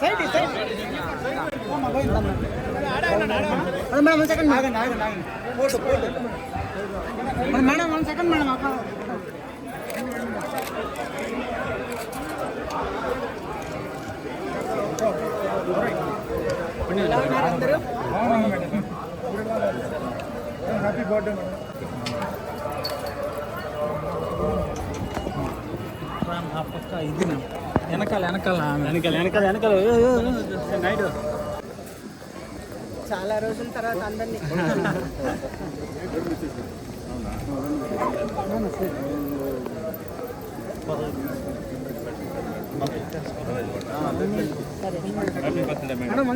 Side side. ஆமா கோயில் தான் அது மேடம். ஒன் செகண்ட் ஆகணும் ஆகணும் ஆகணும். போட்டு போட்டு. மேடம் ஒன் செகண்ட் மேடம் அக்கா. ஹாப்பி பர்த்டே மேடம் राम हा వెనకాల వెనకాల వెనకాల వెనకాల వెనకాల నైట్ చాలా రోజుల తర్వాత అందరినీ మేడం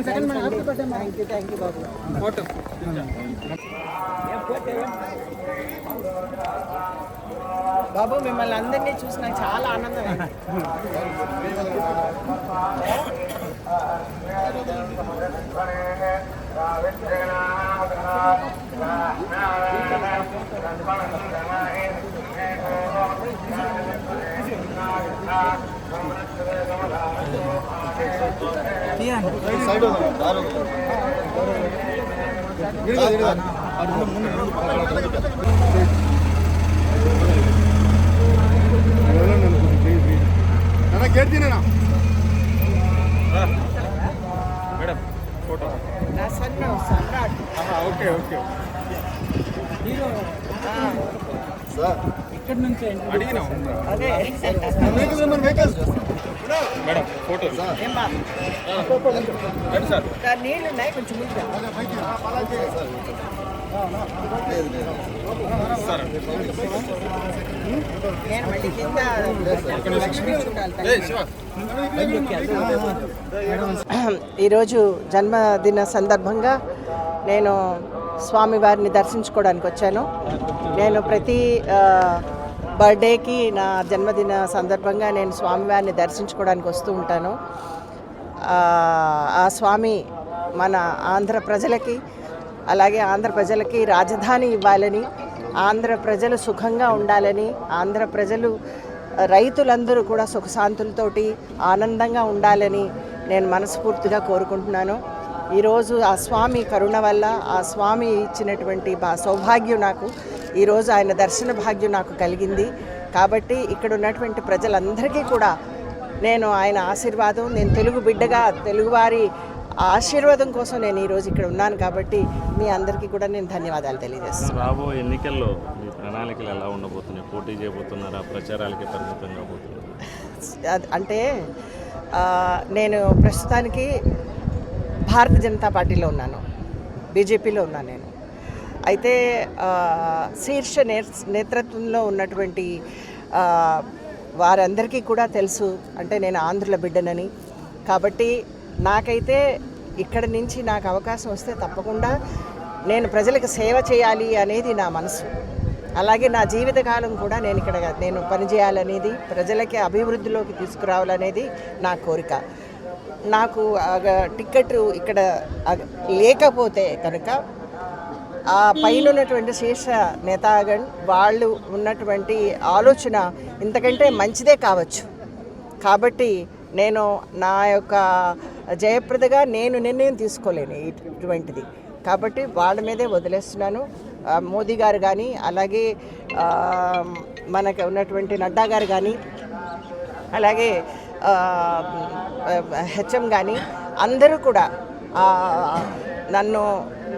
బాబు మిమ్మల్ని అందరినీ happy birthday madam thank you ముందు యూ బాబు ఫోటో బాబు మిమ్మల్ని అందరినీ చూసి నాకు చాలా ఆనందం గేట్ తినేనా మేడం ఫోటో నా సన్ను సమ్రాట్ ఓకే ఓకే ఇక్కడ నుంచి అడిగినా అదే మేడం ఫోటో ఏం బా రండి సార్ ఇంకా నీళ్ళు ఉన్నాయి కొంచెం ముందుగా సార్ నేను మళ్ళీ కింద చూడాలి ఏ శివ ఈరోజు జన్మదిన సందర్భంగా నేను స్వామివారిని దర్శించుకోవడానికి వచ్చాను. నేను ప్రతి బర్త్డేకి నా జన్మదిన సందర్భంగా నేను స్వామివారిని దర్శించుకోవడానికి వస్తూ ఉంటాను. ఆ స్వామి మన ఆంధ్ర ప్రజలకి అలాగే ఆంధ్ర ప్రజలకి రాజధాని ఇవ్వాలని ఆంధ్ర ప్రజలు సుఖంగా ఉండాలని ఆంధ్ర ప్రజలు రైతులందరూ కూడా సుఖశాంతులతోటి ఆనందంగా ఉండాలని నేను మనస్ఫూర్తిగా కోరుకుంటున్నాను. ఈరోజు ఆ స్వామి కరుణ వల్ల ఆ స్వామి ఇచ్చినటువంటి బా సౌభాగ్యం నాకు ఈరోజు ఆయన దర్శన భాగ్యం నాకు కలిగింది. కాబట్టి ఇక్కడ ఉన్నటువంటి ప్రజలందరికీ కూడా నేను ఆయన ఆశీర్వాదం నేను తెలుగు బిడ్డగా తెలుగువారి ఆశీర్వాదం కోసం నేను ఈరోజు ఇక్కడ ఉన్నాను కాబట్టి మీ అందరికీ కూడా నేను ధన్యవాదాలు తెలియజేస్తాను. రాబో ఎన్నికల్లో మీ ప్రణాళికలు ఎలా ఉండబోతున్నాయి? పోటీ చేయబోతున్నారా? ప్రచారాలకి పరిమితం కాబోతున్నారు? అంటే నేను ప్రస్తుతానికి భారతీయ జనతా పార్టీలో ఉన్నాను. బీజేపీలో ఉన్నాను నేను. అయితే శీర్ష నేతృత్వంలో ఉన్నటువంటి వారందరికీ కూడా తెలుసు. అంటే నేను ఆంధ్రుల బిడ్డనని. కాబట్టి నాకైతే ఇక్కడ నుంచి నాకు అవకాశం వస్తే తప్పకుండా నేను ప్రజలకు సేవ చేయాలి అనేది నా మనసు. అలాగే నా జీవితకాలం కూడా నేను ఇక్కడ నేను పనిచేయాలనేది ప్రజలకి అభివృద్ధిలోకి తీసుకురావాలనేది నా కోరిక. నాకు ఆగ టికెట్ ఇక్కడ లేకపోతే కనుక ఆ పైన ఉన్నటువంటి శీర్ష నేతాగణ్ వాళ్ళు ఉన్నటువంటి ఆలోచన ఇంతకంటే మంచిదే కావచ్చు. కాబట్టి నేను నా యొక్క జయప్రదగా నేను నిర్ణయం తీసుకోలేను ఇటువంటిది. కాబట్టి వాళ్ళ మీదే వదిలేస్తున్నాను. మోదీ గారు కానీ అలాగే మనకు ఉన్నటువంటి నడ్డా గారు కానీ అలాగే హెచ్ఎం కానీ అందరూ కూడా నన్ను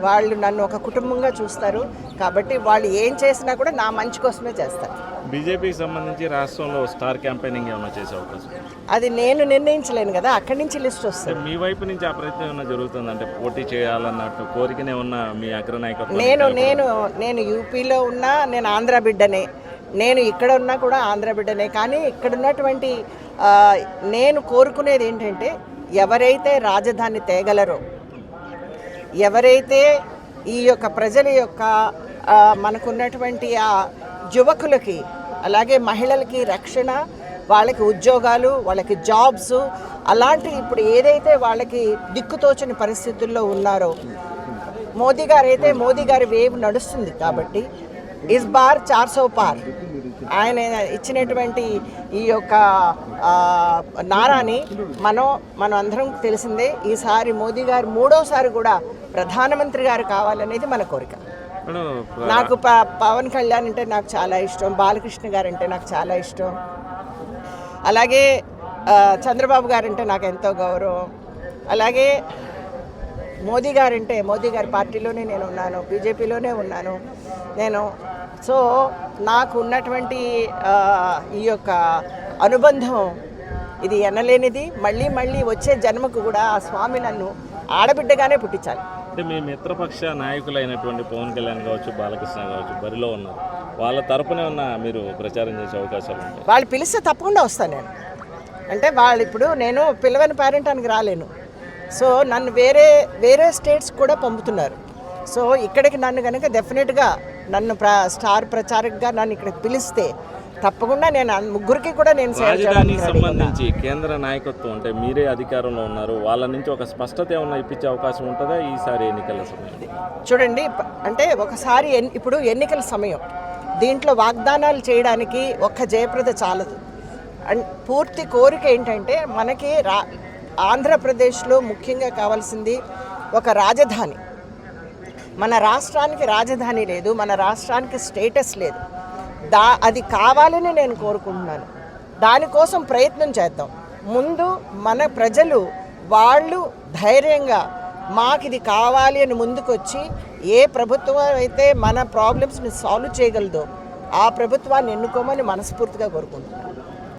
వాళ్ళు నన్ను ఒక కుటుంబంగా చూస్తారు. కాబట్టి వాళ్ళు ఏం చేసినా కూడా నా మంచి కోసమే చేస్తారు. బీజేపీకి సంబంధించి రాష్ట్రంలో స్టార్ క్యాంపెయినింగ్ ఏమైనా చేసే అవకాశం? అది నేను నిర్ణయించలేను కదా అక్కడి నుంచి లిస్ట్ వస్తుంది. మీ వైపు నుంచి ఆ ప్రయత్నం ఏమైనా జరుగుతుంది? అంటే పోటీ చేయాలన్నట్టు కోరికనే ఉన్న మీ అగ్రనాయకత్వం నేను నేను నేను యూపీలో ఉన్నా నేను ఆంధ్ర బిడ్డనే. నేను ఇక్కడ ఉన్నా కూడా ఆంధ్ర బిడ్డనే. కానీ ఇక్కడ ఉన్నటువంటి నేను కోరుకునేది ఏంటంటే ఎవరైతే రాజధాని తేగలరో ఎవరైతే ఈ యొక్క ప్రజల యొక్క మనకున్నటువంటి ఆ యువకులకి అలాగే మహిళలకి రక్షణ వాళ్ళకి ఉద్యోగాలు వాళ్ళకి జాబ్స్ అలాంటి ఇప్పుడు ఏదైతే వాళ్ళకి దిక్కుతోచని పరిస్థితుల్లో ఉన్నారో మోదీ గారు అయితే మోదీ గారి వేవ్ నడుస్తుంది కాబట్టి ఇస్ బార్ చార్ సో పార్. ఆయన ఇచ్చినటువంటి ఈ యొక్క నారాని మనం మనం అందరం తెలిసిందే ఈసారి మోదీ గారు మూడోసారి కూడా ప్రధానమంత్రి గారు కావాలనేది మన కోరిక. నాకు పవన్ కళ్యాణ్ అంటే నాకు చాలా ఇష్టం బాలకృష్ణ గారు అంటే నాకు చాలా ఇష్టం. అలాగే చంద్రబాబు గారు అంటే నాకు ఎంతో గౌరవం. అలాగే మోదీ గారంటే మోదీ గారి పార్టీలోనే నేను ఉన్నాను బీజేపీలోనే ఉన్నాను నేను. సో నాకు ఉన్నటువంటి ఈ యొక్క అనుబంధం ఇది ఎనలేనిది. మళ్ళీ మళ్ళీ వచ్చే జన్మకు కూడా ఆ స్వామి నన్ను ఆడబిడ్డగానే పుట్టించాలి. అంటే మీ మిత్రపక్ష నాయకులైనటువంటి పవన్ కళ్యాణ్ కావచ్చు బాలకృష్ణ కావచ్చు బరిలో ఉన్నారు. వాళ్ళ తరపునే ఉన్న మీరు ప్రచారం చేసే అవకాశాలు ఉంటాయి. వాళ్ళు పిలిస్తే తప్పకుండా వస్తాను నేను. అంటే వాళ్ళు ఇప్పుడు నేను పిల్లవని పేరెంటానికి రాలేను. సో నన్ను వేరే వేరే స్టేట్స్ కూడా పంపుతున్నారు. సో ఇక్కడికి నన్ను కనుక డెఫినెట్గా నన్ను ప్ర స్టార్ ప్రచారకగా నన్ను ఇక్కడికి పిలిస్తే తప్పకుండా నేను ముగ్గురికి కూడా నేను రాజధానికి. సంబంధించి కేంద్ర నాయకత్వం అంటే మీరే అధికారంలో ఉన్నారు. వాళ్ళ నుంచి ఒక స్పష్టత ఏమన్నా ఇప్పించే అవకాశం ఉంటుందా ఈసారి ఎన్నికల సమయంలో? చూడండి అంటే ఒకసారి ఇప్పుడు ఎన్నికల సమయం. దీంట్లో వాగ్దానాలు చేయడానికి ఒక్క జయప్రద చాలదు. అండ్ పూర్తి కోరిక ఏంటంటే మనకి రా ఆంధ్రప్రదేశ్లో ముఖ్యంగా కావాల్సింది ఒక రాజధాని. మన రాష్ట్రానికి రాజధాని లేదు మన రాష్ట్రానికి స్టేటస్ లేదు. దా అది కావాలని నేను కోరుకుంటున్నాను. దానికోసం ప్రయత్నం చేద్దాం. ముందు మన ప్రజలు వాళ్ళు ధైర్యంగా మాకు ఇది కావాలి అని ముందుకొచ్చి ఏ ప్రభుత్వం అయితే మన ప్రాబ్లమ్స్ని సాల్వ్ చేయగలదో ఆ ప్రభుత్వాన్ని ఎన్నుకోమని మనస్ఫూర్తిగా కోరుకుంటున్నాను.